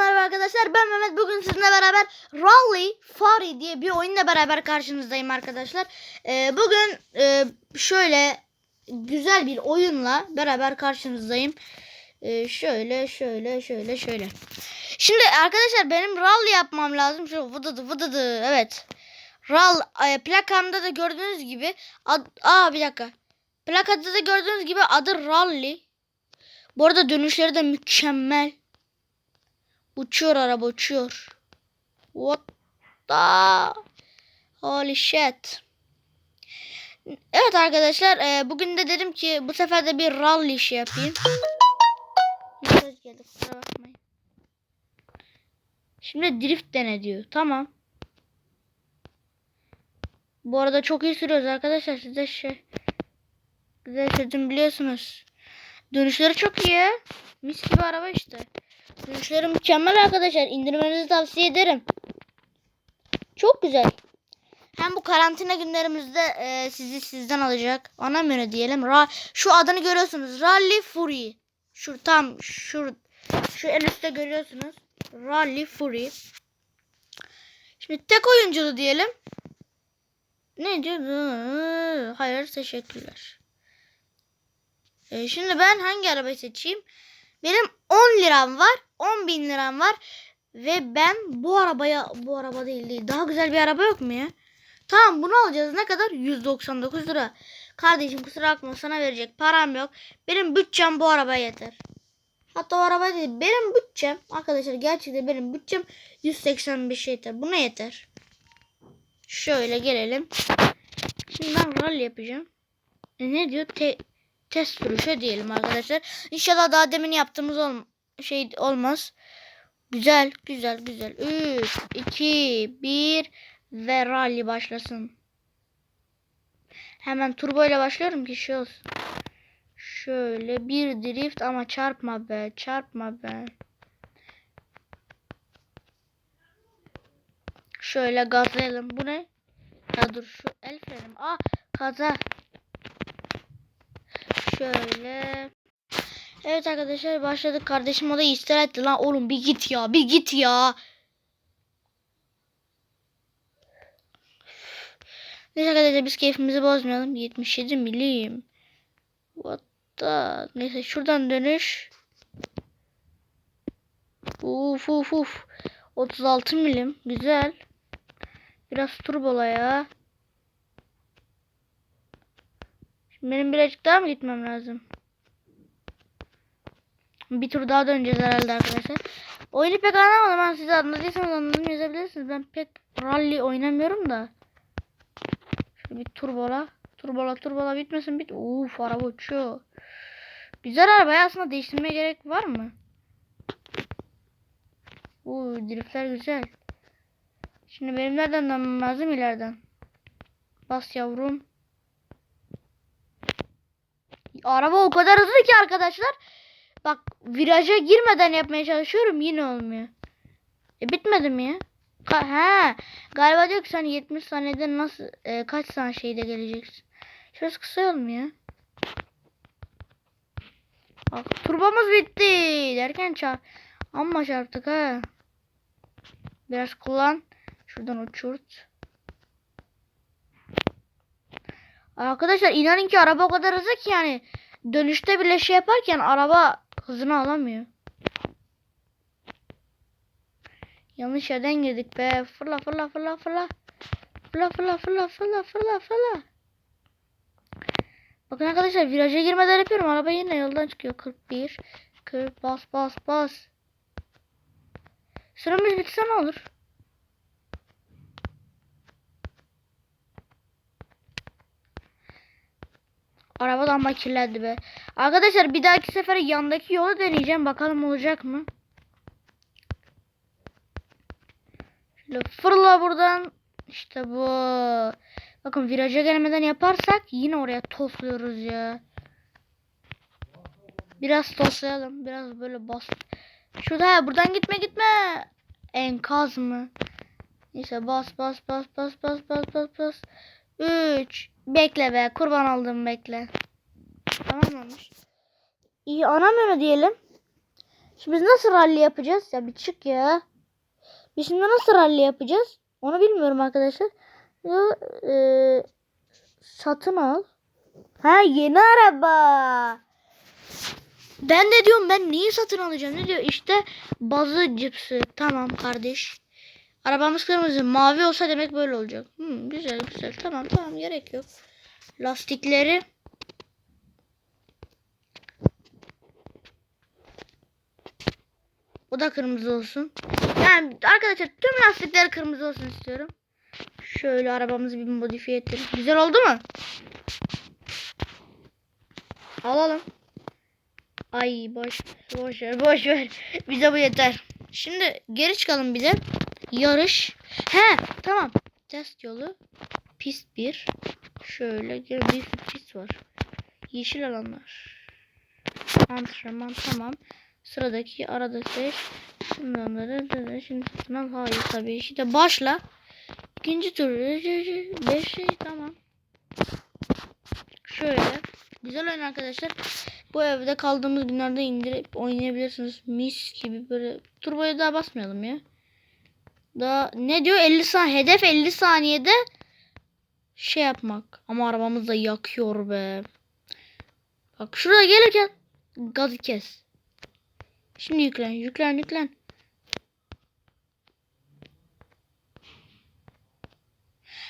merhaba arkadaşlar. Ben Mehmet. Bugün sizinle beraber Rally Fari diye bir oyunla beraber karşınızdayım arkadaşlar. Ee, bugün e, şöyle güzel bir oyunla beraber karşınızdayım. Ee, şöyle şöyle şöyle şöyle. Şimdi arkadaşlar benim rally yapmam lazım. Şu vıdıdı vıdıdı evet. Ral e, plakamda da gördüğünüz gibi ad, aa bir dakika. Plakada da gördüğünüz gibi adı Rally. Bu arada dönüşleri de mükemmel. Uçuyor araba uçuyor. What the holy shit. Evet arkadaşlar e, bugün de dedim ki bu sefer de bir rally işi yapayım. Mesaj geldi kusura bakmayın. Şimdi drift dene diyor. Tamam. Bu arada çok iyi sürüyoruz arkadaşlar. Size şey size sözüm biliyorsunuz. Dönüşleri çok iyi. Mis gibi araba işte. Dönüşleri mükemmel arkadaşlar. İndirmenizi tavsiye ederim. Çok güzel. Hem bu karantina günlerimizde e, sizi sizden alacak. Ana menü diyelim. Ra şu adını görüyorsunuz. Rally Fury. Şu tam şu şu en üstte görüyorsunuz. Rally Fury. Şimdi tek oyunculu diyelim. Ne diyor? Hayır teşekkürler. E, şimdi ben hangi arabayı seçeyim? Benim 10 liram var. 10 bin liram var. Ve ben bu arabaya bu araba değil değil. Daha güzel bir araba yok mu ya? Tamam bunu alacağız. Ne kadar? 199 lira. Kardeşim kusura bakma sana verecek param yok. Benim bütçem bu arabaya yeter. Hatta o araba değil. Benim bütçem arkadaşlar gerçekten benim bütçem 185 yeter. Buna yeter. Şöyle gelelim. Şimdi ben rally yapacağım. E ne diyor? Te test sürüşe diyelim arkadaşlar. İnşallah daha demin yaptığımız ol şey olmaz. Güzel, güzel, güzel. 3, 2, 1 ve rally başlasın. Hemen turbo ile başlıyorum ki şey olsun. Şöyle bir drift ama çarpma be, çarpma be. Şöyle gazlayalım. Bu ne? Ya dur şu el frenim. Aa kaza. Şöyle. Evet arkadaşlar başladık. Kardeşim o da ister etti lan. Oğlum bir git ya. Bir git ya. Neyse arkadaşlar biz keyfimizi bozmayalım. 77 milim. What the? Neyse şuradan dönüş. Uf uf uf. 36 milim. Güzel. Biraz turbola ya. Şimdi benim birazcık daha mı gitmem lazım? Bir tur daha döneceğiz herhalde arkadaşlar. Oyunu pek anlamadım. Ben size anladıysanız anladım yazabilirsiniz. Ben pek rally oynamıyorum da. Şöyle bir turbola. Turbola turbola bitmesin bit. Uf araba uçuyor. Güzel araba ya aslında değiştirmeye gerek var mı? Uuu driftler güzel. Şimdi benim nereden dönmem lazım ileriden. Bas yavrum. Araba o kadar hızlı ki arkadaşlar. Bak viraja girmeden yapmaya çalışıyorum yine olmuyor. E bitmedi mi ya? Ka ha, galiba diyor ki sen 70 saniyede nasıl e, kaç saniye şeyde geleceksin. Şurası kısa olmuyor. Bak turbomuz bitti derken çarp. Amma çarptık ha. Biraz kullan. Şuradan uçurt. Arkadaşlar inanın ki araba o kadar hızlı ki yani dönüşte bile şey yaparken araba hızını alamıyor. Yanlış yerden girdik be. Fırla fırla fırla fırla. Fırla fırla fırla fırla fırla fırla. Bakın arkadaşlar viraja girmeden yapıyorum. Araba yine yoldan çıkıyor. 41. 40 bas bas bas. Süremiz bitse ne olur? Araba da amma kirlendi be. Arkadaşlar bir dahaki sefer yandaki yolu deneyeceğim. Bakalım olacak mı? Şöyle fırla buradan. İşte bu. Bakın viraja gelmeden yaparsak yine oraya tosluyoruz ya. Biraz toslayalım. Biraz böyle bas. Şurada buradan gitme gitme. Enkaz mı? Neyse bas bas bas bas bas bas bas bas. 3 Bekle be kurban oldum bekle. Tamam olmuş. İyi ana menü diyelim. Şimdi biz nasıl rally yapacağız? Ya bir çık ya. Biz şimdi nasıl rally yapacağız? Onu bilmiyorum arkadaşlar. Ya, e, satın al. Ha yeni araba. Ben de diyorum ben neyi satın alacağım? Ne diyor? İşte bazı cipsi. Tamam kardeş. Arabamız kırmızı. Mavi olsa demek böyle olacak. Hmm, güzel güzel. Tamam tamam gerek yok. Lastikleri. O da kırmızı olsun. Yani arkadaşlar tüm lastikler kırmızı olsun istiyorum. Şöyle arabamızı bir modifiye edelim. Güzel oldu mu? Alalım. Ay boş boş ver boş ver. Bize bu yeter. Şimdi geri çıkalım bir de. Yarış. He tamam. Test yolu. Pist 1. Şöyle bir sürü pist var. Yeşil alanlar. Antrenman tamam. Sıradaki arada seç. Şundan da şimdi satın al. Hayır tabii. İşte başla. İkinci tur. Beş şey tamam. Şöyle. Güzel oyun arkadaşlar. Bu evde kaldığımız günlerde indirip oynayabilirsiniz. Mis gibi böyle. Turboya daha basmayalım ya. Daha ne diyor? 50 saniye. Hedef 50 saniyede şey yapmak. Ama arabamız da yakıyor be. Bak şuraya gelirken gazı kes. Şimdi yüklen, yüklen, yüklen.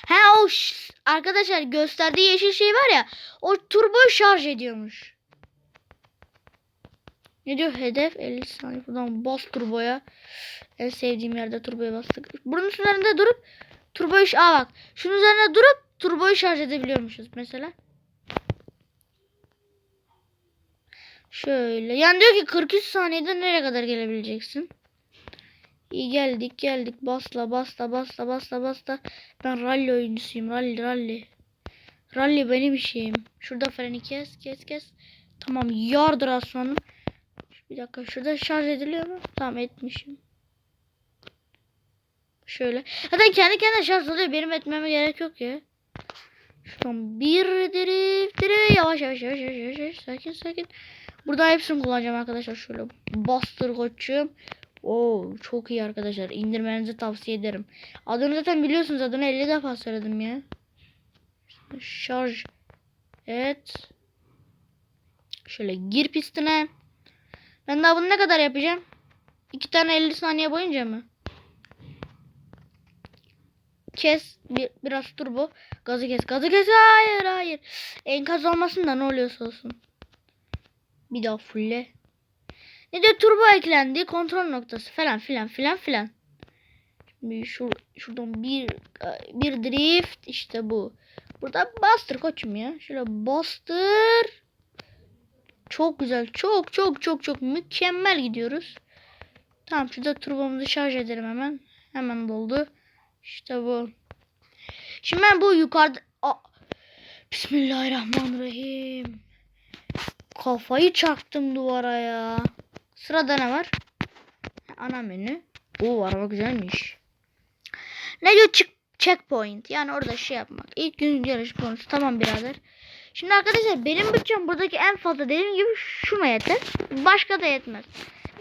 Ha o arkadaşlar gösterdiği yeşil şey var ya. O turboyu şarj ediyormuş. Ne diyor? Hedef 50 saniye. Buradan bas turboya. En sevdiğim yerde turboya bastık. Bunun üzerinde durup turboyu... Aa bak. Şunun üzerine durup turboyu şarj edebiliyormuşuz mesela. Şöyle. Yani diyor ki 43 saniyede nereye kadar gelebileceksin? İyi geldik geldik. Basla basla basla basla basla. Ben rally oyuncusuyum. Rally rally. Rally benim işim. Şurada freni kes kes kes. Tamam yardır aslanım. Bir dakika şurada şarj ediliyor mu? Tamam etmişim. Şöyle. Zaten kendi kendine şarj oluyor. Benim etmeme gerek yok ya. Şuradan bir drift drift. Yavaş yavaş yavaş yavaş yavaş. Sakin sakin. Burada hepsini kullanacağım arkadaşlar. Şöyle bastır koçum. Oo çok iyi arkadaşlar. İndirmenizi tavsiye ederim. Adını zaten biliyorsunuz. Adını 50 defa söyledim ya. Şarj et. Şöyle gir pistine. Ben daha bunu ne kadar yapacağım? İki tane 50 saniye boyunca mı? Kes bir, biraz turbo. Gazı kes. Gazı kes. Hayır hayır. Enkaz olmasın da ne oluyorsa olsun. Bir daha fulle. Ne diyor turbo eklendi. Kontrol noktası falan filan filan filan. Şimdi şur, şuradan bir bir drift işte bu. Burada bastır koçum ya. Şöyle bastır. Çok güzel. Çok çok çok çok mükemmel gidiyoruz. Tamam şurada turbomuzu şarj edelim hemen. Hemen doldu. İşte bu. Şimdi ben bu yukarıda... Bismillahirrahmanirrahim. Kafayı çaktım duvara ya. Sırada ne var? Ana menü. Oo araba güzelmiş. Ne diyor çık checkpoint. Yani orada şey yapmak. İlk gün yarış bonusu. Tamam birader. Şimdi arkadaşlar benim bütçem buradaki en fazla dediğim gibi şuna yeter. Başka da yetmez.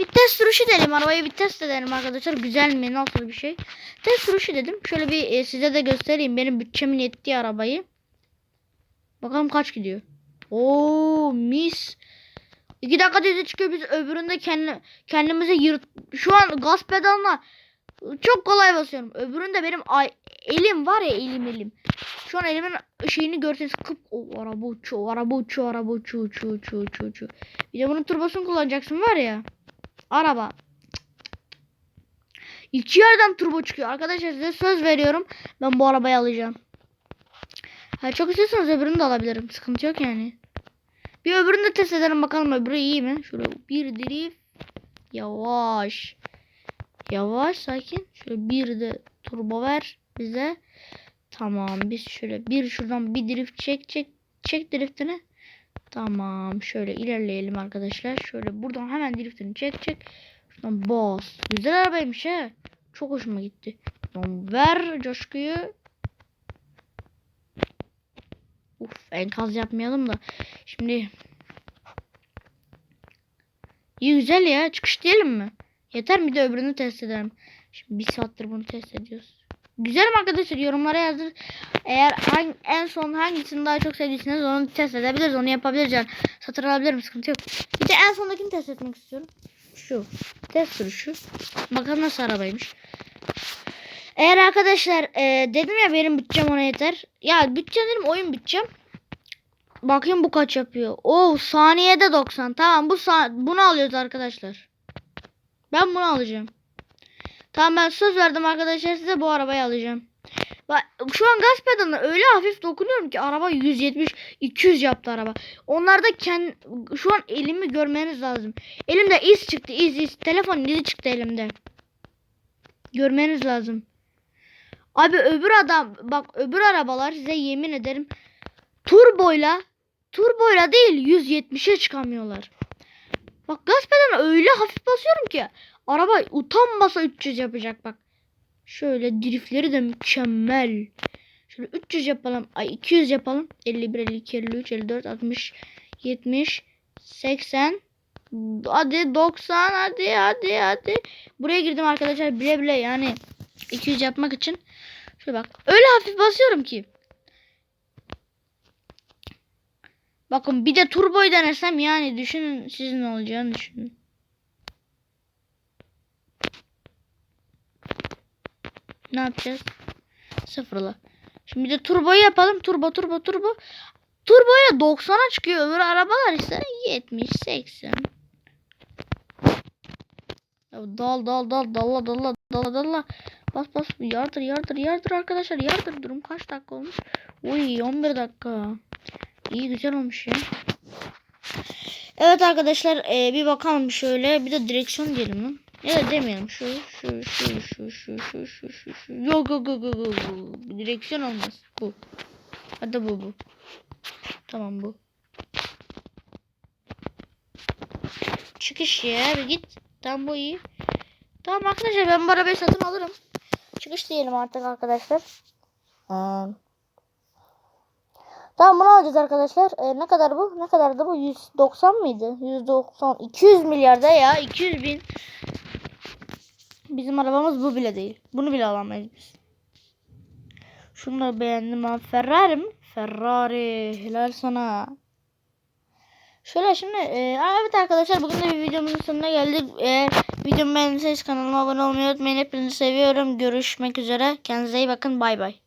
Bir test sürüşü dedim. Arabayı bir test edelim arkadaşlar. Güzel mi? Nasıl bir şey? Test sürüşü dedim. Şöyle bir e, size de göstereyim. Benim bütçemin yettiği arabayı. Bakalım kaç gidiyor. Oo mis. İki dakika dedi çıkıyor biz öbüründe kendi, kendimize yırt. Şu an gaz pedalına çok kolay basıyorum. Öbüründe benim ay, elim var ya elim elim. Şu an elimin şeyini görseniz kıp o araba uçuyor, araba uçuyor, araba uçuyor, uçuyor, uçuyor, uçuyor. Bir de bunun turbosunu kullanacaksın var ya. Araba. İki yerden turbo çıkıyor. Arkadaşlar size söz veriyorum. Ben bu arabayı alacağım. Ha, çok istiyorsanız öbürünü de alabilirim. Sıkıntı yok yani. Bir öbürünü de test edelim bakalım öbürü iyi mi? Şöyle bir drift. Yavaş. Yavaş sakin. Şöyle bir de turbo ver bize. Tamam biz şöyle bir şuradan bir drift çek çek çek driftini. Tamam şöyle ilerleyelim arkadaşlar. Şöyle buradan hemen driftini çek çek. Şuradan bas. Güzel arabaymış he. Çok hoşuma gitti. Şuradan ver coşkuyu. Uf enkaz yapmayalım da. Şimdi İyi güzel ya. Çıkış diyelim mi? Yeter mi de öbürünü test edelim. Şimdi bir saattir bunu test ediyoruz. Güzel mi arkadaşlar? Yorumlara yazın. Eğer hangi, en son hangisini daha çok sevdiyseniz onu test edebiliriz. Onu yapabiliriz yani. Satır alabilirim. Sıkıntı yok. Bir de en sondakini test etmek istiyorum. Şu. Test sürüşü. Bakalım nasıl arabaymış. Eğer arkadaşlar e, dedim ya benim bütçem ona yeter. Ya bütçem dedim oyun bütçem. Bakayım bu kaç yapıyor. Oo saniyede 90. Tamam bu bunu alıyoruz arkadaşlar. Ben bunu alacağım. Tamam ben söz verdim arkadaşlar size bu arabayı alacağım. Bak şu an gaz pedalına öyle hafif dokunuyorum ki araba 170 200 yaptı araba. Onlarda kend, şu an elimi görmeniz lazım. Elimde iz çıktı iz iz. Telefonun izi çıktı elimde. Görmeniz lazım. Abi öbür adam bak öbür arabalar size yemin ederim turboyla turboyla değil 170'e çıkamıyorlar. Bak gaz pedalına öyle hafif basıyorum ki araba utanmasa 300 yapacak bak. Şöyle driftleri de mükemmel. Şöyle 300 yapalım. Ay 200 yapalım. 51, 52, 53, 54, 60, 70, 80. Hadi 90 hadi hadi hadi. Buraya girdim arkadaşlar bile bile yani 200 yapmak için. Şöyle bak. Öyle hafif basıyorum ki. Bakın bir de turboyu denesem yani düşünün sizin olacağını düşünün. Ne yapacağız? Sıfırla. Şimdi bir de turboyu yapalım. Turbo turbo turbo. Turboyla 90'a çıkıyor. Öbür arabalar ise 70 80. Ya dal dal dal dalla dalla dalla dalla. Bas bas yardır yardır yardır arkadaşlar yardır. Durum kaç dakika olmuş? Uy 11 dakika. İyi güzel olmuş ya. Evet arkadaşlar e, bir bakalım şöyle. Bir de direksiyon diyelim lan. Ya da demeyelim. Şu şu şu şu şu şu şu şu şu. Yok yok yok yok yok. Direksiyon olmaz. Bu. Hadi bu bu. Tamam bu. Çıkış ya bir git. Tamam bu iyi. Tamam arkadaşlar ben bu arabayı satın alırım. Çıkış diyelim artık arkadaşlar. Ee, Tamam bunu alacağız arkadaşlar. Ee, ne kadar bu? Ne kadardı bu? 190 mıydı? 190. 200 milyarda ya. 200 bin. Bizim arabamız bu bile değil. Bunu bile alamayız biz. Da beğendim abi. Ferrari mi? Ferrari. Helal sana. Şöyle şimdi e, evet arkadaşlar bugün de bir videomuzun sonuna geldik. Eğer videomu beğendiyseniz kanalıma abone olmayı unutmayın. Hepinizi seviyorum. Görüşmek üzere. Kendinize iyi bakın. Bay bay.